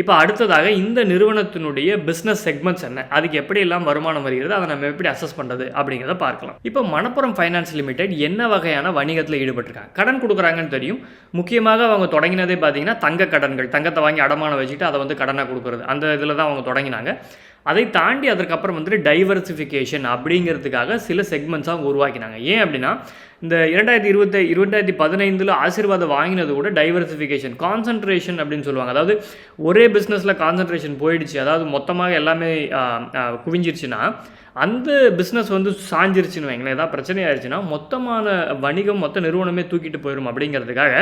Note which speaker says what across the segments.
Speaker 1: இப்போ அடுத்ததாக இந்த நிறுவனத்தினுடைய பிஸ்னஸ் செக்மெண்ட்ஸ் என்ன? அதுக்கு எப்படி எல்லாம் வருமானம் வருகிறது? அதை நம்ம எப்படி அசஸ் பண்ணுறது அப்படிங்கிறத பார்க்கலாம். இப்போ மணப்புரம் ஃபைனான்ஸ் லிமிடெட் என்ன வகையான வணிகத்தில் ஈடுபட்டிருக்காங்க? கடன் கொடுக்குறாங்கன்னு தெரியும். முக்கியமாக அவங்க தொடங்கினதே பார்த்தீங்கன்னா தங்க கடன்கள். தங்கத்தை வாங்கி அடமானம் வச்சுட்டு அதை வந்து கடனாக கொடுக்குறது. அந்த இதில் தான் அவங்க தொடங்கினாங்க. அதை தாண்டி அதற்கப்புறம் வந்துட்டு டைவர்சிஃபிகேஷன் அப்படிங்கிறதுக்காக சில செக்மெண்ட்ஸாக உருவாக்கினாங்க. ஏன் அப்படின்னா இந்த இரண்டாயிரத்தி இருபத்தி இரண்டாயிரத்தி பதினைந்தில் ஆசீர்வாதம் வாங்கினது கூட டைவர்சிஃபிகேஷன் கான்சன்ட்ரேஷன் அப்படின்னு சொல்லுவாங்க. அதாவது ஒரே பிஸ்னஸில் கான்சன்ட்ரேஷன் போயிடுச்சு. அதாவது மொத்தமாக எல்லாமே குவிஞ்சிருச்சுன்னா அந்த பிஸ்னஸ் வந்து சாஞ்சிருச்சுன்னு வைங்களேன். ஏதாவது பிரச்சனை ஆயிடுச்சுன்னா மொத்தமான வணிகம் மொத்த நிறுவனமே தூக்கிட்டு போயிடும் அப்படிங்கிறதுக்காக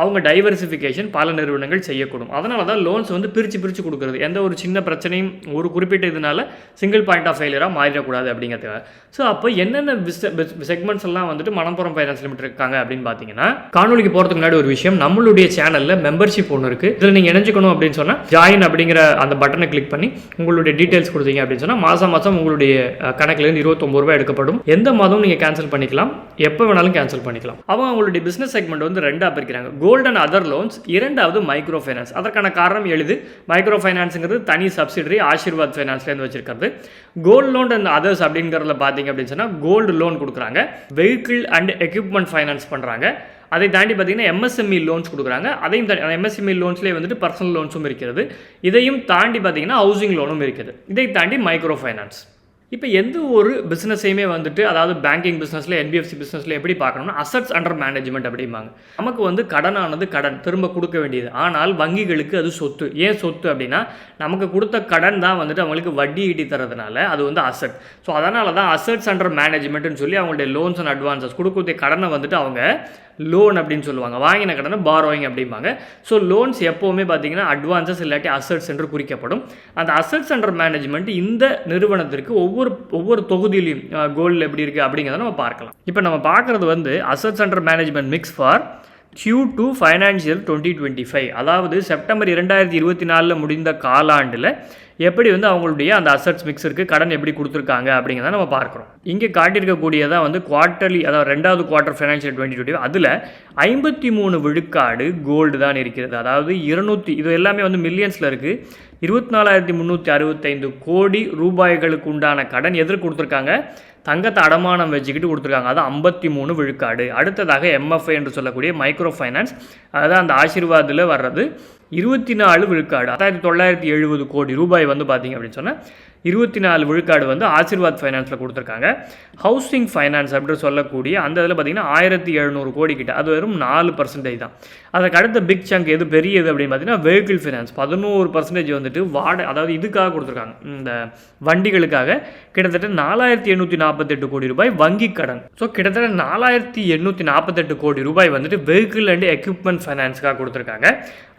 Speaker 1: அவங்க டைவர்சிஃபிகேஷன் பல நிறுவனங்கள் செய்யக்கூடும். அதனால தான் லோன்ஸ் வந்து பிரித்து பிரித்து கொடுக்குறது. எந்த ஒரு சின்ன பிரச்சனையும் ஒரு குறிப்பிட்ட இதனால சிங்கிள் பாயிண்ட் ஆஃப் ஃபெயிலியராக மாறிடக்கூடாது அப்படிங்கிறதுக்காக. ஸோ அப்போ என்னென்ன செக்மெண்ட்ஸ் எல்லாம் வந்துட்டு மணப்புறம் ஃபைனான்ஸ் லிமிட் இருக்காங்க அப்படின்னு பார்த்தீங்கன்னா காணொலிக்கு போகிறதுக்கு முன்னாடி ஒரு விஷயம் நம்மளுடைய சேனலில் மெம்பர்ஷிப் ஒன்று இருக்குது இதில் நீங்கள் இணைஞ்சுக்கணும் அப்படின்னு சொன்னால் ஜாயின் அப்படிங்கிற அந்த பட்டனை கிளிக் பண்ணி உங்களுடைய டீட்டெயில்ஸ் கொடுத்தீங்க அப்படின்னு சொன்னால் மாதம் மாதம் உங்களுடைய கணக்குலேருந்து இருபத்தொம்பது ரூபாய் எடுக்கப்படும். எந்த மாதமும் நீங்கள் கேன்சல் பண்ணிக்கலாம். எப்போ வேணாலும் கேன்சல் பண்ணிக்கலாம். அவங்க அவங்களுடைய பிஸ்னஸ் செக்மெண்ட் வந்து ரெண்டாக பிரிக்கிறாங்க. கோல்டு அண்ட் அதர் லோன்ஸ் இரண்டாவது மைக்ரோ ஃபைனான்ஸ் அதற்கான காரணம் எழுது. மைக்ரோ ஃபைனான்ஸுங்கிறது தனி சப்சிடரி ஆசீர்வாத் ஃபைனான்ஸ்லேருந்து வச்சிருக்கிறது. கோல்டு லோன் அண்ட் அதர்ஸ் அப்படிங்கிறதுல பார்த்தீங்க அப்படின்னு சொன்னால் கோல்டு லோன் கொடுக்குறாங்க. வெஹிக்கிள் அண்ட் எக்யூப்மெண்ட் ஃபைனான்ஸ் பண்ணுறாங்க அதை தாண்டி பார்த்தீங்கன்னா எம்எஸ்எம்இ லோன்ஸ் கொடுக்குறாங்க. அதையும் தாண்டி எம்எஸ்எம்இ லோன்ஸ்லேயே வந்துட்டு பர்சனல் லோன்ஸும் இருக்கிறது. இதையும் தாண்டி பார்த்தீங்கன்னா ஹவுசிங் லோனும் இருக்குது. இதை தாண்டி மைக்ரோ ஃபைனான்ஸ் இப்போ எந்த ஒரு பிஸ்னஸையுமே வந்துட்டு அதாவது பேங்கிங் பிஸ்னஸில் என்பிஎஃப்சி பிஸ்னஸில் எப்படி பார்க்கணும்னா அசட்ஸ் அண்டர் மேனேஜ்மெண்ட் அப்படிம்பாங்க. நமக்கு வந்து கடனானது கடன் திரும்ப கொடுக்க வேண்டியது. ஆனால் வங்கிகளுக்கு அது சொத்து. ஏன் சொத்து அப்படின்னா நமக்கு கொடுத்த கடன் தான் வந்துட்டு அவங்களுக்கு வட்டி ஈட்டி தரதுனால அது வந்து அசட் ஸோ அதனால தான் அசட்ஸ் அண்டர் மேனேஜ்மெண்ட்னு சொல்லி அவங்களுடைய லோன்ஸ் அண்ட் அட்வான்சஸ் கொடுக்கக்கூடிய கடனை வந்துட்டு அவங்க லோன் அப்படின்னு சொல்லுவாங்க. வாங்கின கடனை பாரோயிங் அப்படிம்பாங்க. ஸோ லோன்ஸ் எப்போவுமே பார்த்தீங்கன்னா அட்வான்சஸ் இல்லாட்டி அசட்ஸ் என்று குறிக்கப்படும். அந்த அசட்ஸ் அண்டர் மேனேஜ்மெண்ட் இந்த நிறுவனத்திற்கு ஒவ்வொரு ஒவ்வொரு தொகுதியிலையும் கோல்டில் எப்படி இருக்குது அப்படிங்கிறத நம்ம பார்க்கலாம். இப்போ நம்ம பார்க்குறது வந்து assets under management mix for Q two financial twenty twenty five அதாவது செப்டம்பர் இரண்டாயிரத்தி இருபத்தி நாலில் முடிந்த காலாண்டில் எப்படி வந்து அவங்களுடைய அந்த அசட்ஸ் மிக்ஸருக்கு கடன் எப்படி கொடுத்துருக்காங்க அப்படிங்கிறத நம்ம பார்க்குறோம். இங்கே காட்டியிருக்கக்கூடியதான் வந்து குவார்ட்டர்லி அதாவது ரெண்டாவது குவார்ட்டர் ஃபைனான்ஷியல் டுவெண்ட்டி டுவெண்ட்டி அதில் ஐம்பத்தி மூணு விழுக்காடு கோல்டு தான் இருக்கிறது. அதாவது இருநூற்றி இது எல்லாமே வந்து மில்லியன்ஸில் இருக்குது இருபத்தி நாலாயிரத்தி முந்நூற்றி அறுபத்தைந்து கோடி ரூபாய்களுக்கு உண்டான கடன் எதிர் கொடுத்துருக்காங்க? தங்கத்தை அடமானம் வச்சுக்கிட்டு கொடுத்துருக்காங்க. அது ஐம்பத்தி மூணு விழுக்காடு. அடுத்ததாக எம்எஃப்ஐ என்று சொல்லக்கூடிய மைக்ரோ ஃபைனான்ஸ் அதாவது அந்த ஆசீர்வாதில் வர்றது இருபத்தி நாலு விழுக்காடு. அதாவது தொள்ளாயிரத்தி எழுபது கோடி ரூபாய் வந்து பார்த்தீங்க அப்படின்னு சொன்னால் இருபத்தி நாலு விழுக்காடு வந்து ஆசீர்வாத் ஃபைனான்ஸில் கொடுத்துருக்காங்க. ஹவுசிங் ஃபைனான்ஸ் அப்படின்னு சொல்லக்கூடிய அந்த இதில் பார்த்தீங்கன்னா ஆயிரத்தி எழுநூறு கோடி கிட்ட அது வெறும் நாலு பர்சன்டேஜ் தான். அதுக்கு அடுத்த பிக் சங்க் எது பெரியது அப்படின்னு பார்த்தீங்கன்னா வெஹிக்கிள் ஃபைனான்ஸ் பதினோரு பர்சன்டேஜ் வந்துட்டு வாட அதாவது இதுக்காக கொடுத்துருக்காங்க. இந்த வண்டிகளுக்காக கிட்டத்தட்ட நாலாயிரத்தி எண்ணூற்றி நாற்பத்தெட்டு கோடி ரூபாய் வங்கி கடன். ஸோ கிட்டத்தட்ட நாலாயிரத்தி எண்ணூற்றி நாற்பத்தெட்டு கோடி ரூபாய் வந்துட்டு வெஹிக்கிள் அண்ட் எக்யூப்மெண்ட் ஃபைனான்ஸ்க்காக கொடுத்துருக்காங்க.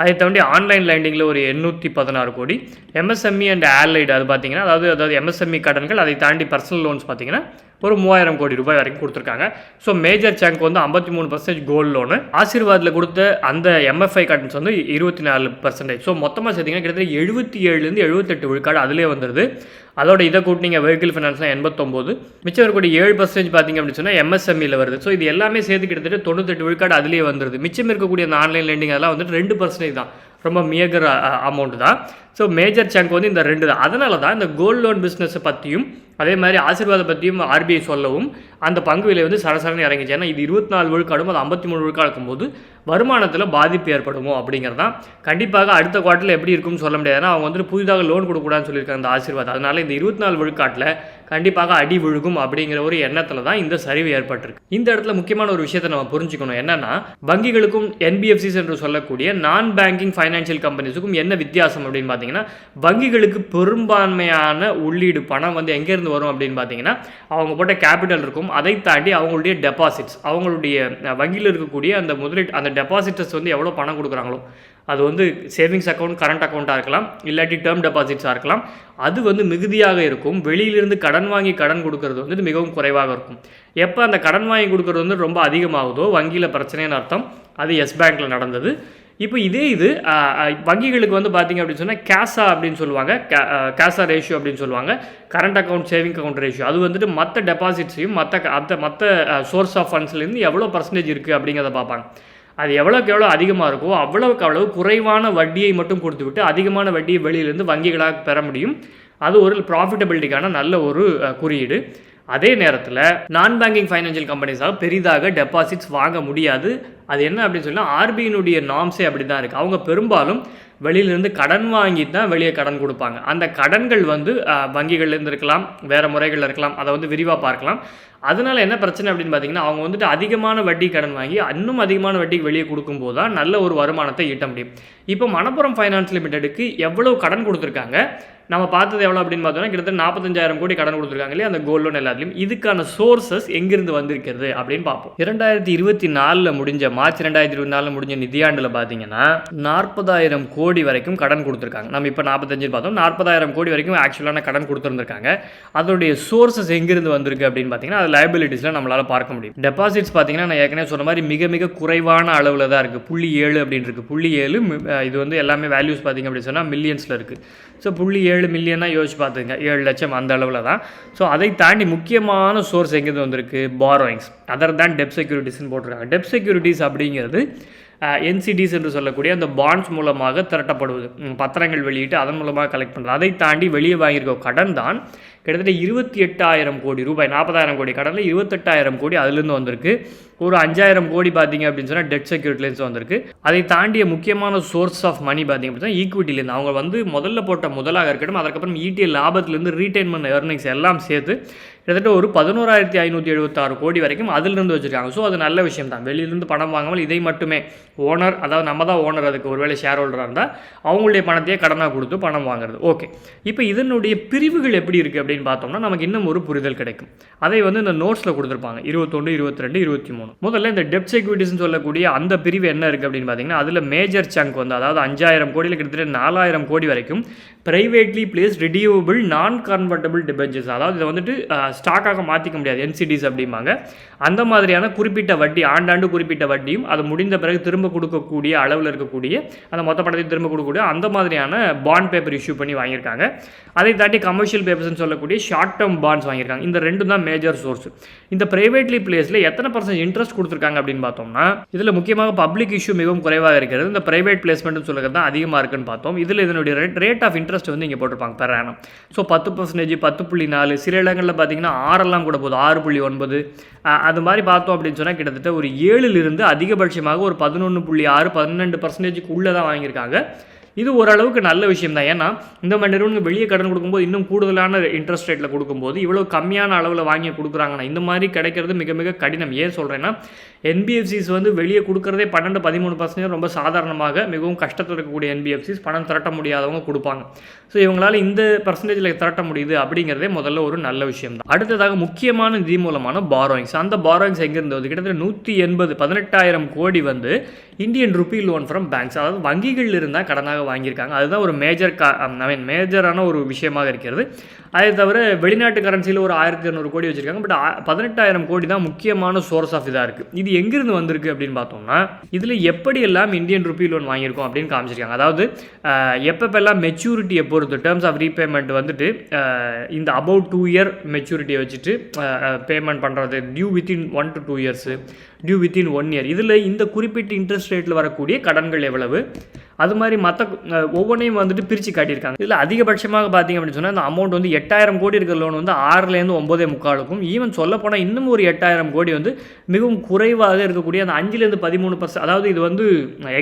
Speaker 1: அதை தாண்டி ஆன்லைன் லைண்டிங்கில் ஒரு எண்ணூற்றி பதினாறு கோடி. எம்எஸ்எம்இ அண்ட் ஏர்லைடு அது பார்த்தீங்கன்னா அதாவது அதாவது எம்எஸ்எம்இ கடன்கள் அதை தாண்டி பர்சனல் லோன்ஸ் பார்த்தீங்கன்னா ஒரு மூவாயிரம் கோடி ரூபாய் வரைக்கும் கொடுத்துருக்காங்க. ஸோ மேஜர் சேங்க் வந்து ஐம்பத்தி மூணு பர்சன்டேஜ் கோல்டு லோனு ஆசீர்வாதில் கொடுத்த அந்த எம்எஃப்ஐ கடன்ஸ் வந்து இருபத்தி நாலு பர்சன்டேஜ் ஸோ மொத்தமாக சேர்த்திங்கன்னா கிட்டத்தட்ட எழுபத்தி ஏழுலேருந்து எழுபத்தெட்டு விழுக்காடு அதிலே வந்துடுது அதோட இதை கூட்டினீங்க வெஹிக்கிள் ஃபைனான்ஸ்லாம் எண்பத்தொம்போது. மிச்சம் இருக்கக்கூடிய ஏழு பர்சன்டேஜ் பார்த்தீங்க அப்படின்னு சொன்னால் எம்எஸ்எம்இல வருது. ஸோ இது எல்லாமே சேர்த்து கிட்டத்தட்ட தொண்ணூத்தெட்டு விழுக்காடு அதிலே வந்துடுது மிச்சம் இருக்கக்கூடிய அந்த ஆன்லைன் லெண்டிங் அதெல்லாம் வந்துட்டு ரெண்டு பர்சன்டேஜ் தான். ரொம்ப மியகர் அமௌண்ட் தான். ஸோ மேஜர் சங்க் வந்து இந்த ரெண்டு தான். அதனால தான் இந்த கோல்டு லோன் பிஸ்னஸை பற்றியும் அதே மாதிரி ஆசீர்வாதம் பற்றியும் ஆர்பிஐ சொல்லவும் அந்த பங்கு விலை வந்து சரசரன்னு இறங்கிச்சு. ஏன்னா இது இருபத்தி நாலு விழுக்காடும் அது ஐம்பத்தி மூணு விழுக்காடு இருக்கும்போது வருமானத்தில் பாதிப்பு ஏற்படுமோ அப்படிங்கிறதான் கண்டிப்பாக அடுத்த குவார்ட்டரில் எப்படி இருக்கும்னு சொல்ல முடியாது. ஏன்னா அவங்க வந்துட்டு புதிதாக லோன் கொடுக்கூடாதுன்னு சொல்லியிருக்காங்க இந்த ஆசீர்வாதம். அதனால இந்த இருபத்தி நாலு விழுக்காட்டில் கண்டிப்பாக அடி விழுகும் அப்படிங்கிற ஒரு எண்ணத்தில் தான் இந்த சரிவு ஏற்பட்டிருக்கு. இந்த இடத்துல முக்கியமான ஒரு விஷயத்தை நம்ம புரிஞ்சுக்கணும். என்னன்னா வங்கிகளுக்கும் என்பிஎஃப்சிஸ் என்று சொல்லக்கூடிய நான் பேங்கிங் ஃபைனான்சியல் கம்பெனிஸுக்கும் என்ன வித்தியாசம் அப்படின்னு பார்த்தீங்கன்னா வங்கிகளுக்கு பெரும்பான்மையான உள்ளீடு பணம் வந்து எங்கேருந்து வரும் அப்படின்னு பார்த்தீங்கன்னா அவங்க போட்ட கேபிட்டல் இருக்கும். அதை தாண்டி அவங்களுடைய டெபாசிட்ஸ் அவங்களுடைய வங்கியில் இருக்கக்கூடிய அந்த முதலீட்டு அந்த டெபாசிட்டர்ஸ் வந்து எவ்வளோ பணம் கொடுக்குறாங்களோ அது வந்து சேவிங்ஸ் அக்கௌண்ட் கரண்ட் அக்கௌண்ட்டாக இருக்கலாம் இல்லாட்டி டேர்ம் டெபாசிட்ஸாக இருக்கலாம். அது வந்து மிகுதியாக இருக்கும். வெளியிலிருந்து கடன் வாங்கி கடன் கொடுக்கறது வந்து மிகவும் குறைவாக இருக்கும். எப்போ அந்த கடன் வாங்கி கொடுக்கறது வந்து ரொம்ப அதிகமாகுதோ வங்கியில் பிரச்சனைன்னு அர்த்தம் அது எஸ் பேங்க்கில் நடந்தது. இப்போ இதே இது வங்கிகளுக்கு வந்து பார்த்தீங்க அப்படின்னு சொன்னால் கேஷா அப்படின்னு சொல்லுவாங்க. கேஷா ரேஷியோ அப்படின்னு சொல்லுவாங்க. Current account saving account ratio அது வந்துட்டு மற்ற டெபாசிட்ஸையும் மற்ற மற்ற மற்ற சோர்ஸ் ஆஃப் ஃபண்ட்ஸ்லேருந்து எவ்வளோ பர்சன்டேஜ் இருக்குது அப்படிங்கிறத பார்ப்பாங்க. அது எவ்வளோக்கு எவ்வளோ அதிகமாக இருக்கோ அவ்வளவுக்கு அவ்வளவு குறைவான வட்டியை மட்டும் கொடுத்து விட்டு அதிகமான வட்டியை வெளியிலேருந்து வங்கிகளாக பெற முடியும். அது ஒரு ப்ராஃபிட்டபிலிட்டிக்கான நல்ல ஒரு குறியீடு. அதே நேரத்தில் நான் பேங்கிங் ஃபைனான்சியல் கம்பெனிஸால் பெரிதாக டெபாசிட்ஸ் வாங்க முடியாது. அது என்ன அப்படின்னு சொன்னால் ஆர்பிஐனுடைய நாம்ஸே அப்படி தான் இருக்குது அவங்க பெரும்பாலும் வெளியிலேருந்து கடன் வாங்கி தான் வெளியே கடன் கொடுப்பாங்க. அந்த கடன்கள் வந்து வங்கிகள்லேருந்து இருக்கலாம் வேறு முறைகளில் இருக்கலாம் அதை வந்து விரிவாக பார்க்கலாம். அதனால் என்ன பிரச்சனை அப்படின்னு பார்த்தீங்கன்னா அவங்க வந்துட்டு அதிகமான வட்டி கடன் வாங்கி இன்னும் அதிகமான வட்டிக்கு வெளியே கொடுக்கும்போது தான் நல்ல ஒரு வருமானத்தை ஈட்ட முடியும். இப்போ மணப்புரம் ஃபைனான்ஸ் லிமிடெடுக்கு எவ்வளோ கடன் கொடுத்துருக்காங்க? நம்ம பார்த்தது எவ்வளோ அப்படின்னு பார்த்தோம்னா கிட்டத்தட்ட நாற்பத்தஞ்சாயிரம் கோடி கடன் கொடுத்துருக்காங்க இல்லையா அந்த கோல்ட் லோன் எல்லாத்துலையும். இதுக்கான சோர்சஸ் எங்கிருந்து வந்திருக்கிறது அப்படின்னு பார்ப்போம். இரண்டாயிரத்தி இருபத்தி நாலில் முடிஞ்ச மார்ச் ரெண்டாயிரத்தி இருபத்தி நாலில் முடிஞ்ச நிதியாண்டில் பார்த்தீங்கன்னா நாற்பதாயிரம் கோடி வரைக்கும் கடன் கொடுத்துருக்காங்க. நம்ம இப்போ நாற்பத்தஞ்சு பார்த்தோம் நாற்பதாயிரம் கோடி வரைக்கும் ஆக்சுவலான கடன் கொடுத்துருந்துருக்காங்க. அதோடைய சோர்சஸ் எங்கிருந்து வந்திருக்கு அப்படின்னு பார்த்தீங்கன்னா அது லைபிலிட்டிஸில் நம்மளால் பார்க்க முடியும். டெபாசிட்ஸ் பார்த்தீங்கன்னா நான் ஏற்கனவே சொன்ன மாதிரி மிக மிக குறைவான அளவில் தான் இருக்குது புள்ளி ஏழு அப்படின்னு இருக்குது புள்ளி ஏழு மி- இது வந்து எல்லாமே வேல்யூஸ் பார்த்தீங்க அப்படின்னு சொன்னால் மில்லியன்ஸில் இருக்குது ஸோ புள்ளி ஏழு மில்லியனா யோசிச்சு பார்த்துங்க ஏழு லட்சம் அந்த அளவில் தான். ஸோ அதை தாண்டி முக்கியமான சோர்ஸ் எங்கேருந்து வந்திருக்கு? பாரோயிங்ஸ் அதர் தான் டெப் செக்யூரிட்டிஸ்னு போட்டிருக்காங்க. டெப் செக்யூரிட்டிஸ் அப்படிங்கிறது என்சிடிஸ் என்று சொல்லக்கூடிய அந்த பாண்ட்ஸ் மூலமாக திரட்டப்படுவது. பத்திரங்கள் வெளியிட்டு அதன் மூலமாக கலெக்ட் பண்ணுறது அதை தாண்டி வெளியே வாங்கியிருக்க கடன் தான் கிட்டத்தட்ட இருபத்தி எட்டாயிரம் கோடி ரூபாய் நாற்பதாயிரம் கோடி கடனில் இருபத்தெட்டாயிரம் கோடி அதுலேருந்து வந்திருக்கு. ஒரு அஞ்சாயிரம் கோடி பார்த்தீங்க அப்படின்னு சொன்னால் டெட் செக்யூரிட்டிலேருந்து வந்திருக்கு. அதை தாண்டிய முக்கியமான சோர்ஸ் ஆஃப் மணி பார்த்தீங்க அப்படின்னா ஈக்விட்டிலேருந்து அவங்க வந்து முதல்ல போட்ட முதலாக இருக்கட்டும் அதுக்கப்புறம் ஈட்டிய லாபத்திலேருந்து ரீட்டைன்மெண்ட் ஏர்னிங்ஸ் எல்லாம் சேர்த்து கிட்டத்தட்ட ஒரு பதினோராயிரத்தி ஐநூற்றி எழுபத்தாறு கோடி வரைக்கும் அதிலிருந்து வச்சுருக்காங்க. ஸோ அது நல்ல விஷயம் தான் வெளியிலிருந்து பணம் வாங்காமல் இதை மட்டுமே ஓனர் அதாவது நம்ம தான் ஓனர் அதுக்கு ஒருவேளை ஷேர் ஹோல்டராக இருந்தால் அவங்களுடைய பணத்தையே கடனாக கொடுத்து பணம் வாங்குறது. ஓகே இப்போ இதனுடைய பிரிவுகள் எப்படி இருக்குது அப்படின்னு பார்த்தோம்னா நமக்கு இன்னும் ஒரு புரிதல் கிடைக்கும். அதை வந்து இந்த நோட்ஸில் கொடுத்துருப்பாங்க. இருபத்தொன்று இருபத்தி ரெண்டு இருபத்தி மூணு முதல்ல இந்த டெப் செக்யூரிட்டிஸ்னு சொல்லக்கூடிய அந்த பிரிவு என்ன இருக்குது அப்படின்னு பார்த்தீங்கன்னா அதில் மேஜர் சங்க் வந்து அதாவது அஞ்சாயிரம் கோடியில் கிட்டத்தட்ட நாலாயிரம் கோடி வரைக்கும் ப்ரைவேட்லி பிளேஸ் ரிடியூவபிள் நான் கன்வெர்ட்டபிள் டிபெஞ்சர்ஸ் அதாவது இதை வந்துட்டு ஸ்டாக்காக மாற்றிக்க முடியாது என்சிடிஸ் அப்படிம்பாங்க. அந்த மாதிரியான குறிப்பிட்ட வட்டி ஆண்டாண்டு குறிப்பிட்ட வட்டியும் அது முடிந்த பிறகு திரும்ப கொடுக்கக்கூடிய அளவில் இருக்கக்கூடிய அந்த மொத்த படத்தை திரும்ப கொடுக்கக்கூடிய அந்த மாதிரியான பாண்ட் பேப்பர் இஷ்யூ பண்ணி வாங்கியிருக்காங்க. அதை தாண்டி கமர்ஷியல் பேப்பர்ஸ்னு சொல்லக்கூடிய ஷார்ட் டேர்ம் பாண்ட்ஸ் வாங்கியிருக்காங்க. இந்த ரெண்டும் தான் மேஜர் சோர்ஸ் இந்த ப்ரைவேட்லி பிளேஸில் எத்தனை பர்சன்ட் இன்ட்ரெஸ்ட் கொடுத்துருக்காங்க அப்படின்னு பார்த்தோம்னா இதில் முக்கியமாக பப்ளிக் இஷ்யூ மிகவும் குறைவாக இருக்கிறது. இந்த ப்ரைவேட் பிளேஸ்மெண்ட்னு சொல்லுறது தான் அதிகமாக இருக்குன்னு பார்த்தோம். இதில் இதனுடைய ரேட் ரேட் ஆஃப் இன்ட்ரெஸ்ட் வந்து இங்கே போட்டிருப்பாங்க பெர் ஆனம் ஸோ பத்து பர்சன்டேஜ் பத்து புள்ளி நாலு சில இடங்களில் பார்த்தீங்கன்னா ஆறெல்லாம் கூட போகுது ஆறு புள்ளி ஒன்பது. அஹ், அது மாதிரி பார்த்தோம் அப்படின்னு சொன்னால் கிட்டத்தட்ட ஒரு ஏழுலேருந்து அதிகபட்சமாக ஒரு பதினொன்று புள்ளி ஆறு பன்னெண்டு பர்சன்டேஜுக்கு உள்ளே தான் வாங்கியிருக்காங்க. இது ஓரளவுக்கு நல்ல விஷயம் தான் ஏன்னா இந்த மாதிரி நிறுவனங்கள் வெளியே கடன் கொடுக்கும்போது இன்னும் கூடுதலான இன்ட்ரெஸ்ட் ரேட்டில் கொடுக்கும்போது இவ்வளோ கம்மியான அளவில் வாங்கி கொடுக்குறாங்கன்னா இந்த மாதிரி கிடைக்கிறது மிக மிக கடினம். ஏன் சொல்கிறேன்னா என்பிஎஃப்சிஸ் வந்து வெளியே கொடுக்குறதே பன்னெண்டு பதிமூணு பர்சன்டேஜ் ரொம்ப சாதாரணமாக மிகவும் கஷ்டத்தில் இருக்கக்கூடிய என்பிஎஃப்சிஸ் பணம் திரட்ட முடியாதவங்க கொடுப்பாங்க. ஸோ இவங்களால் இந்த பர்சன்டேஜில் திரட்ட முடியுது அப்படிங்கிறதே முதல்ல ஒரு நல்ல விஷயம் தான் அடுத்ததாக முக்கியமான நிதி மூலமான பாரோயிங்ஸ் அந்த பாரோயிங்ஸ் எங்கேருந்து வந்து கிட்டத்தட்ட நூற்றி எண்பது பதினெட்டாயிரம் கோடி வந்து Indian rupee loan from banks அதாவது வங்கிகள் இருந்தால் கடனாக வாங்கியிருக்காங்க. அதுதான் ஒரு மேஜர் கா ஐ மீன் மேஜரான ஒரு விஷயமாக இருக்கிறது. அதை தவிர வெளிநாட்டு கரன்சியில் ஒரு ஆயிரத்தி இரநூறு கோடி வச்சுருக்காங்க. பட் பதினெட்டாயிரம் கோடி தான் முக்கியமான சோர்ஸ் ஆஃப் இதாக இருக்குது இது எங்கிருந்து வந்திருக்கு அப்படின்னு பார்த்தோம்னா இதில் எப்படியெல்லாம் இந்தியன் ருபி லோன் வாங்கியிருக்கோம் அப்படின்னு காமிச்சிருக்காங்க. அதாவது எப்பப்பெல்லாம் மெச்சூரிட்டியை பொறுத்து டேர்ம்ஸ் ஆஃப் ரீபேமெண்ட் வந்துட்டு இந்த அபவுட் டூ இயர் மெச்சூரிட்டியை வச்சுட்டு பேமெண்ட் பண்ணுறது due within one to two years due within one year இதில் இந்த குறிப்பிட்ட இன்ட்ரெஸ்ட் ரேட்டில் வரக்கூடிய கடன்கள் எவ்வளவு? அது மாதிரி மற்ற ஒவ்வொன்றையும் வந்துட்டு பிரித்து காட்டியிருக்காங்க. இதில் அதிகபட்சமாக பார்த்தீங்க அப்படின்னு சொன்னால் அந்த அமௌண்ட் வந்து எட்டாயிரம் கோடி இருக்கிற லோன் வந்து ஆறுலேருந்து ஒம்போதே முக்காலுக்கும். ஈவன் சொல்லப்போனால் இன்னும் ஒரு எட்டாயிரம் கோடி வந்து மிகவும் குறைவாக இருக்கக்கூடிய அந்த அஞ்சுலேருந்து பதிமூணு பர்சன்ட் அதாவது இது வந்து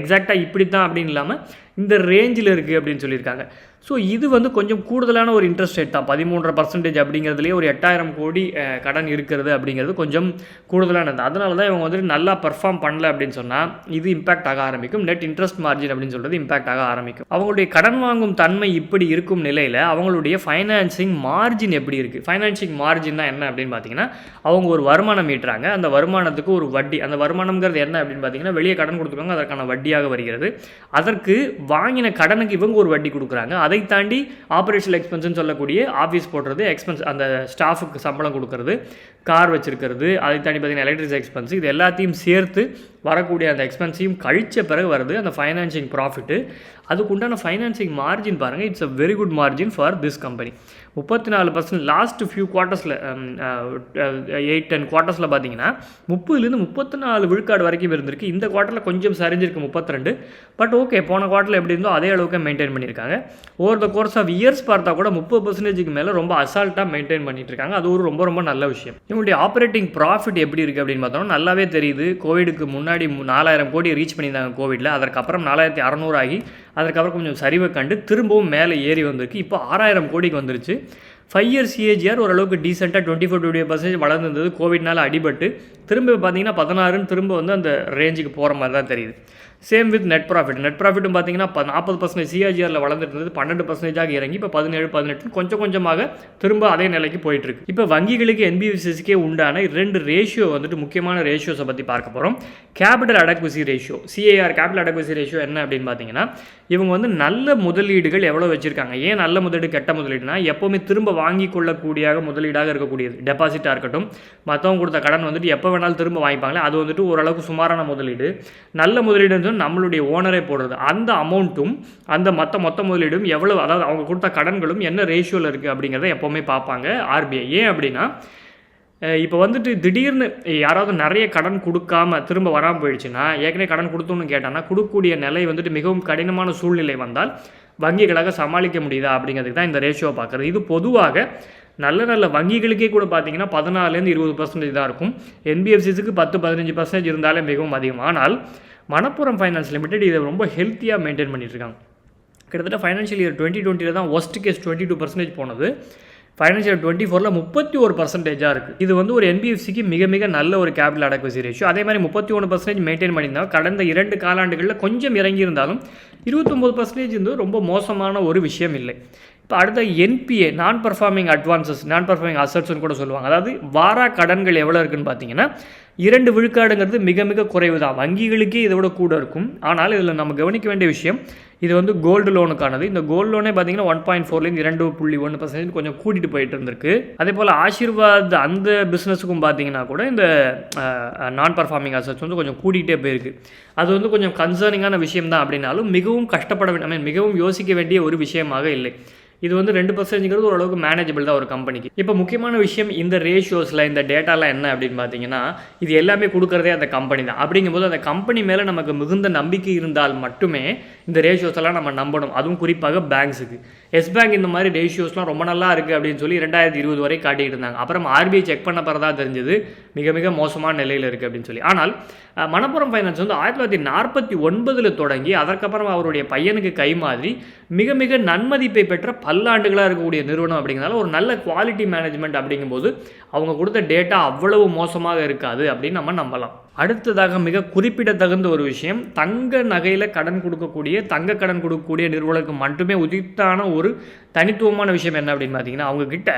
Speaker 1: எக்ஸாக்டாக இப்படி தான் அப்படின்னு இல்லாமல் இந்த ரேஞ்சில் இருக்குது அப்படின்னு சொல்லியிருக்காங்க. ஸோ இது வந்து கொஞ்சம் கூடுதலான ஒரு இன்ட்ரெஸ்ட் ரேட் தான். பதிமூன்றரை பர்சன்டேஜ் அப்படிங்கிறதுலேயே ஒரு எட்டாயிரம் கோடி கடன் இருக்கிறது அப்படிங்கிறது கொஞ்சம் கூடுதலானது. அதனால தான் இவங்க வந்துட்டு நல்லா பர்ஃபார்ம் பண்ணல அப்படின்னு சொன்னால் இது இம்பாக்ட் ஆக ஆரம்பிக்கும். நெட் இன்ட்ரெஸ்ட் மார்ஜின் அப்படின்னு சொல்கிறது இம்பாக்ட் ஆக ஆரம்பிக்கும். அவங்களுடைய கடன் வாங்கும் தன்மை இப்படி இருக்கும் நிலையில் அவங்களுடைய ஃபைனான்சிங் மார்ஜின் எப்படி இருக்குது ஃபைனான்சிங் மார்ஜின் என்ன அப்படின்னு பார்த்தீங்கன்னா அவங்க ஒரு வருமானம் ஈட்டுறாங்க. அந்த வருமானத்துக்கு ஒரு வட்டி அந்த வருமானம்ங்கிறது என்ன அப்படின்னு பார்த்தீங்கன்னா வெளியே கடன் கொடுத்துருக்காங்க அதற்கான வட்டியாக வருகிறது. அதற்கு வாங்கின கடனுக்கு இவங்க ஒரு வட்டி கொடுக்குறாங்க. அதை அதை தாண்டி ஆப்ரேஷனல் எக்ஸ்பென்ஸ்னு சொல்லக்கூடிய ஆஃபீஸ் போடுறது எக்ஸ்பென்ஸ் அந்த ஸ்டாஃபுக்கு சம்பளம் கொடுக்கறது கார் வச்சுருக்கிறது அதை தாண்டி பார்த்தீங்கன்னா எலக்ட்ரிக் எக்ஸ்பென்ஸ் இது எல்லாத்தையும் சேர்த்து வரக்கூடிய அந்த எக்ஸ்பென்ஸையும் கழிச்ச பிறகு வருது அந்த ஃபைனான்சிங் ப்ராஃபிட்டு அதுக்குண்டான ஃபைனான்சிங் மார்ஜின் பாருங்கள் it's a very good margin for this company முப்பத்தி நாலு பர்சன்ட் லாஸ்ட் ஃபியூ குவார்ட்டர்ஸில் எயிட் டென் குவார்ட்டர்ஸில் பார்த்தீங்கன்னா முப்பதுலேருந்து முப்பத்தி நாலு விழுக்காடு வரைக்கும் இருந்திருக்கு. இந்த குவார்ட்டரில் கொஞ்சம் சரிஞ்சிருக்கு முப்பத்தி ரெண்டு பட் ஓகே போன குவார்ட்டரில் எப்படி இருந்தோ அதே அளவுக்கு மெயின்டைன் பண்ணியிருக்காங்க. Over the course of years பார்த்தா கூட முப்பது பர்சன்டேஜுக்கு மேலே ரொம்ப அசால்ட்டாக மெயின்டைன் பண்ணிட்டு இருக்காங்க அது ஒரு ரொம்ப ரொம்ப நல்ல விஷயம். இவங்களுடைய ஆப்ரேட்டிங் ப்ராஃபிட் எப்படி இருக்குது அப்படின்னு பார்த்தோம்னா நல்லாவே தெரியுது. கோவிடுக்கு முன்னாடி மு- நாலாயிரம் கோடி ரீச் பண்ணியிருந்தாங்க கோவிடில் அதற்கப்புறம் நாலாயிரத்தி அறநூறு ஆகி அதற்கப்புறம் கொஞ்சம் சரிவை கண்டு திரும்பவும் மேலே ஏறி வந்திருக்கு. இப்போ ஆறாயிரம் கோடிக்கு வந்துருச்சு. ஃபைவ் இயர்ஸ் சிஏஜிஆர் ஓரளவுக்கு டீசெண்டாக டுவெண்ட்டி ஃபோர் டுவெண்ட்டி பர்சன்டேஜ் வளர்ந்துருந்தது. கோவிட்னால அடிபட்டு திரும்ப பார்த்தீங்கன்னா பதினாறுன்னு திரும்ப வந்து அந்த ரேஞ்சுக்கு போகிற மாதிரி தான் தெரியுது. Same with net profit net ப்ராஃபிட்டும் பார்த்தீங்கன்னா நாற்பது பர்சன்டேஜ் சிஆர்ஜிஆரில் வளர்ந்துட்டு இருந்தது பன்னெண்டு பர்சன்டேஜாக இறங்கி இப்போ பதினேழு பதினெட்டு கொஞ்சம் கொஞ்சமாக திரும்ப அதே நிலைக்கு போயிட்டு இருக்கு இப்போ வங்கிகளுக்கு என்பிஎஸ்சிஸ்க்கே உண்டான ரெண்டு ரேஷியோ வந்துட்டு முக்கியமான ரேஷியோஸை பற்றி பார்க்க போகிறோம் capital adequacy ratio CAR capital adequacy ratio என்ன அப்படின்னு பார்த்தீங்கன்னா இவங்க வந்து நல்ல முதலீடுகள் எவ்வளோ வச்சுருக்காங்க? ஏன் நல்ல முதலீடு கெட்ட முதலீடுனா எப்போவுமே திரும்ப வாங்கி கொள்ளக்கூடிய முதலீடாக இருக்கக்கூடியது. டெபாசிட்டாக இருக்கட்டும் மற்றவங்க கொடுத்த கடன் வந்துட்டு எப்போ வேணாலும் திரும்ப வாங்கிப்பாங்களே அது வந்துட்டு ஓரளவுக்கு சுமாரான முதலீடு. நல்ல முதலீடு போடுறதும் நம்மளுடைய ஓனரே போடுறது. அந்த அமௌண்ட்டும் அந்த மற்ற மொத்த முதலீடும் எவ்வளவு அதாவது அவங்க கொடுத்த கடன்களும் என்ன ரேஷியோவில் இருக்குது அப்படிங்கிறத எப்போவுமே பார்ப்பாங்க ஆர்பிஐ ஏன் அப்படின்னா இப்போ வந்துட்டு திடீர்னு யாராவது நிறைய கடன் கொடுக்காம திரும்ப வராமல் போயிடுச்சுன்னா ஏற்கனவே கடன் கொடுத்தோன்னு கேட்டான்னா கொடுக்கக்கூடிய நிலை வந்துட்டு மிகவும் கடினமான சூழ்நிலை வந்தால் வங்கிகளாக சமாளிக்க முடியுதா அப்படிங்கிறதுக்கு தான் இந்த ரேஷியோ பார்க்குறது. இது பொதுவாக நல்ல நல்ல வங்கிகளுக்கே கூட பார்த்தீங்கன்னா பதினாலேருந்து இருபது பர்சன்டேஜ் தான் இருக்கும். என்பிஎஃப்சிஸுக்கு பத்து பதினஞ்சு பர்சன்டேஜ் இருந்தாலே மிகவும் அதிகம். ஆனால் மணப்புரம் ஃபைனான்ஸ் லிமிடெட் இதை ரொம்ப ஹெல்த்தியாக மெயின்டைன் பண்ணிட்டுருக்காங்க. கிட்டத்தட்ட ஃபைனான்ஷியல் இயர் டுவெண்ட்டி டுவெண்ட்டியில் தான் worst case twenty two percentage போனது. ஃபைனான்ஷியல் டுவெண்ட்டி ஃபோரில் முப்பத்தி ஒரு பர்சன்டேஜாக இருக்குது இது வந்து ஒரு என்பிஎஃப்சிக்கு மிக மிக நல்ல ஒரு கேபிட்டல் அடக்குவசி ரேஷியோ அதே மாதிரி முப்பத்தி ஒன்று பர்சன்டேஜ் மெயின்டைன் பண்ணியிருந்தாங்க கடந்த இரண்டு காலாண்டுகளில் கொஞ்சம் இறங்கி இருந்தாலும் இருபத்தொம்போது பர்சன்டேஜ் வந்து ரொம்ப மோசமான ஒரு விஷயம் இல்லை. இப்போ அடுத்த NPA non performing advances non performing அசட்ஸ்னு கூட சொல்லுவாங்க. அதாவது வாரா கடன்கள் எவ்வளோ இருக்குன்னு பார்த்தீங்கன்னா இரண்டு விழுக்காடுங்கிறது மிக மிக குறைவு தான் வங்கிகளுக்கே இதை விட கூட இருக்கும். ஆனால் இதில் நம்ம கவனிக்க வேண்டிய விஷயம் இது வந்து கோல்டு லோனுக்கானது இந்த கோல்டு லோனே பார்த்தீங்கன்னா ஒன் பாயிண்ட் ஃபோர்லேருந்து இரண்டு புள்ளி ஒன்று பர்சன்டேஜ் கொஞ்சம் கூட்டிகிட்டு போயிட்டு இருந்திருக்கு. அதே போல் ஆசீர்வாத் அந்த பிஸ்னஸுக்கும் பார்த்தீங்கன்னா கூட இந்த நான் பர்ஃபார்மிங் அசட்ஸ் வந்து கொஞ்சம் கூட்டிகிட்டே போயிருக்கு. அது வந்து கொஞ்சம் கன்சர்னிங்கான விஷயம் தான் அப்படின்னாலும் மிகவும் கஷ்டப்பட வேண்டிய I மிகவும் யோசிக்க வேண்டிய ஒரு விஷயமாக இல்லை. இது வந்து ரெண்டு பர்சன்டேஜ்ங்கிறது ஓரளவுக்கு மேனேஜபிள் தான் ஒரு கம்பெனிக்கு இப்போ முக்கியமான விஷயம் இந்த ரேஷியோஸில் இந்த டேட்டாலாம் என்ன அப்படின்னு பார்த்தீங்கன்னா இது எல்லாமே கொடுக்குறதே அந்த கம்பெனி தான். அப்படிங்கும்போது அந்த கம்பெனி மேலே நமக்கு மிகுந்த நம்பிக்கை இருந்தால் மட்டுமே இந்த ரேஷியோஸ் எல்லாம் நம்ம நம்பணும். அதுவும் குறிப்பாக பேங்க்ஸுக்கு எஸ் பேங்க் இந்த மாதிரி ரேஷியோஸ்லாம் ரொம்ப நல்லா இருக்குது அப்படின்னு சொல்லி ரெண்டாயிரத்தி இருபது வரை காட்டிகிட்டு இருந்தாங்க. அப்புறம் ஆர்பிஐ செக் பண்ண பிறதா தெரிஞ்சது மிக மிக மோசமான நிலையில் இருக்குது அப்படின்னு சொல்லி. ஆனால் மணப்புரம் ஃபைனான்ஸ் வந்து ஆயிரத்தி தொள்ளாயிரத்தி நாற்பத்தி ஒன்பதில் தொடங்கி அதற்கப்புறம் அவருடைய பையனுக்கு கை மாதிரி மிக மிக நன்மதிப்பை பெற்ற பல்லாண்டுகளாக இருக்கக்கூடிய நிறுவனம் அப்படிங்கிறதால ஒரு நல்ல குவாலிட்டி மேனேஜ்மெண்ட் அப்படிங்கும்போது அவங்க கொடுத்த டேட்டா அவ்வளவு மோசமாக இருக்காது அப்படின்னு நம்ம நம்பலாம். அடுத்ததாக மிக குறிப்பிடத்தகுந்த ஒரு விஷயம் தங்க நகையில் கடன் கொடுக்கக்கூடிய தங்க கடன் கொடுக்கக்கூடிய நிறுவனங்களுக்கு மட்டுமே உதித்தான ஒரு தனித்துவமான விஷயம் என்ன அப்படின்னு பார்த்தீங்கன்னா அவங்கக்கிட்ட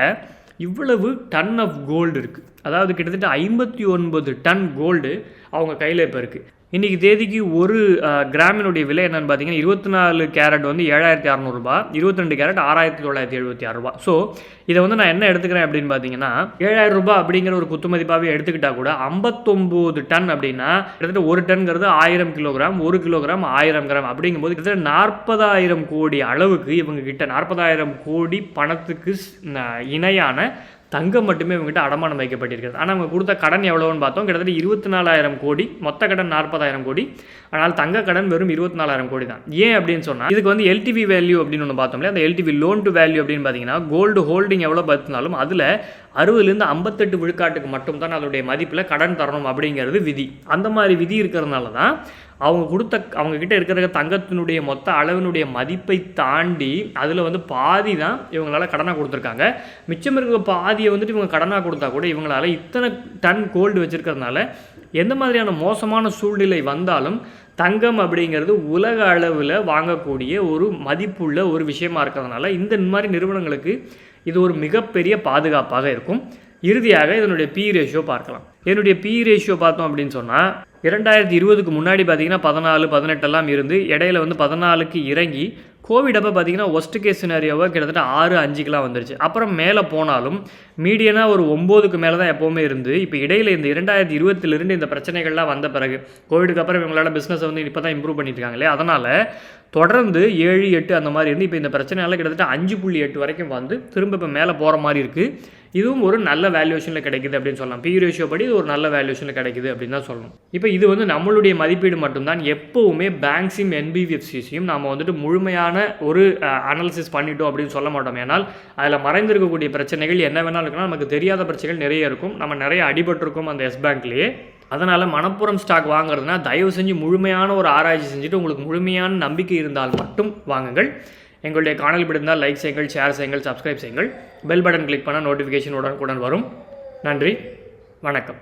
Speaker 1: இவ்வளவு டன் ஆஃப் கோல்டு இருக்குது அதாவது கிட்டத்தட்ட ஐம்பத்தி ஒன்பது டன் கோல்டு அவங்க கையில் இப்போ இருக்குது இன்றைக்கி தேதிக்கு ஒரு கிராமினுடைய விலை என்னென்னு பார்த்தீங்கன்னா இருபத்தி நாலு கேரட் வந்து ஏழாயிரத்தி அறநூறுபா இருபத்தி ரெண்டு கேரட் ஆறாயிரத்தி தொள்ளாயிரத்தி எழுபத்தி ஆறுரூபா ஸோ இதை வந்து நான் என்ன எடுத்துக்கிறேன் அப்படின்னு பார்த்தீங்கன்னா ஏழாயிரம் ரூபாய் அப்படிங்கிற ஒரு குத்துமதிப்பாகவே எடுத்துக்கிட்டால் கூட ஐம்பத்தொம்போது டன் அப்படின்னா கிட்டத்தட்ட ஒரு டன்ங்கிறது ஆயிரம் கிலோகிராம் ஒரு கிலோகிராம் ஆயிரம் கிராம் அப்படிங்கும்போது கிட்டத்தட்ட நாற்பதாயிரம் கோடி அளவுக்கு இவங்க கிட்ட நாற்பதாயிரம் கோடி பணத்துக்கு இணையான தங்கம் மட்டுமே இவங்ககிட்ட அடமானம் வைக்கப்பட்டிருக்கிறது. ஆனால் அவங்க கொடுத்த கடன் எவ்வளோன்னு பார்த்தோம். கிட்டத்தட்ட இருபத்தி நாலாயிரம் கோடி மொத்த கடன் நாற்பதாயிரம் கோடி. ஆனால் தங்க கடன் வெறும் இருபத்தி நாலாயிரம் கோடி தான். ஏன் அப்படின்னு சொன்னால் இதுக்கு வந்து எல்டிவி வேல்யூ அப்படின்னு ஒன்று பார்த்தோம்ல அந்த எல்டிவி லோன் டு வேல்யூ அப்படின்னு பார்த்தீங்கன்னா கோல்டு ஹோல்டிங் எவ்வளோ பார்த்தினாலும் அதில் அறுபதுலேருந்து ஐம்பத்தெட்டு விழுக்காட்டுக்கு மட்டும் தான் அதோடைய மதிப்பில் கடன் தரணும் அப்படிங்கிறது விதி. அந்த மாதிரி விதி இருக்கிறதுனால தான் அவங்க கொடுத்த அவங்கக்கிட்ட இருக்கிற தங்கத்தினுடைய மொத்த அளவினுடைய மதிப்பை தாண்டி அதில் வந்து பாதி தான் இவங்களால கடனாக கொடுத்துருக்காங்க. மிச்சம் இருக்கிற பாதியை வந்துட்டு இவங்க கடனாக கொடுத்தா கூட இவங்களால இத்தனை டன் கோல்டு வச்சுருக்கிறதுனால எந்த மாதிரியான மோசமான சூழ்நிலை வந்தாலும் தங்கம் அப்படிங்கிறது உலக அளவில் வாங்கக்கூடிய ஒரு மதிப்புள்ள ஒரு விஷயமா இருக்கிறதுனால இந்த மாதிரி நிறுவனங்களுக்கு இது ஒரு மிகப்பெரிய பாதுகாப்பாக இருக்கும். இறுதியாக இதனுடைய பி ரேஷியோ பார்க்கலாம். என்னுடைய பி ரேஷியோ பார்த்தோம் அப்படின்னு சொன்னால் இரண்டாயிரத்தி இருபதுக்கு முன்னாடி பார்த்தீங்கன்னா பதினாலு பதினெட்டெல்லாம் இருந்து இடையில வந்து பதினாலுக்கு இறங்கி கோவிட் அப்போ பார்த்தீங்கன்னா ஒஸ்ட் கேஸ் சினாரியோவை கிட்டத்தட்ட ஆறு அஞ்சுக்கெலாம் வந்துருச்சு. அப்புறம் மேலே போனாலும் மீடியனாக ஒரு ஒம்போதுக்கு மேலே தான் எப்போவுமே இருந்து இப்போ இடையில இந்த இரண்டாயிரத்தி இருபத்திலிருந்து இந்த பிரச்சனைகள்லாம் வந்த பிறகு கோவிடுக்கு அப்புறம் இவங்களோட பிஸ்னஸ் வந்து இப்போ தான் இம்ப்ரூவ் பண்ணிட்டு அதனால் தொடர்ந்து ஏழு எட்டு அந்த மாதிரி இருந்து இப்போ இந்த பிரச்சனையால் கிட்டத்தட்ட அஞ்சு புள்ளி எட்டு வரைக்கும் வந்து திரும்ப இப்போ மேலே போகிற மாதிரி இருக்குது இதுவும் ஒரு நல்ல வேல்யூஷனில் கிடைக்குது அப்படின்னு சொல்லலாம். பி ரேஷியோ படி இது ஒரு நல்ல வேல்யூஷனில் கிடைக்குது அப்படின்னு தான் சொல்லணும். இப்போ இது வந்து நம்மளுடைய மதிப்பீடு மட்டும்தான். எப்போவுமே பேங்க்ஸையும் என்பிஎஃப்சிஸையும் நாம் வந்துட்டு முழுமையான ஒரு அனாலிசிஸ் பண்ணிட்டோம் அப்படின்னு சொல்ல மாட்டோம். ஏன்னால் அதில் மறைந்திருக்கக்கூடிய பிரச்சனைகள் என்ன வேணாலும் இருக்குன்னா நமக்கு தெரியாத பிரச்சனைகள் நிறைய இருக்கும். நம்ம நிறைய அடிபட்டிருக்கோம் அந்த எஸ் பேங்க்லேயே அதனால் மணப்புறம் ஸ்டாக் வாங்குறதுனா தயவு செஞ்சு முழுமையான ஒரு ஆராய்ச்சி செஞ்சுட்டு உங்களுக்கு முழுமையான நம்பிக்கை இருந்தால் மட்டும் வாங்குங்கள். எங்களுடைய காணல் பிடிந்தால் லைக் செய்யுங்கள் ஷேர் செய்யுங்கள் சப்ஸ்கிரைப் செய்யுங்கள். பெல் பட்டன் கிளிக் பண்ணால் நோட்டிஃபிகேஷன் உடனுக்குடன் வரும். நன்றி வணக்கம்.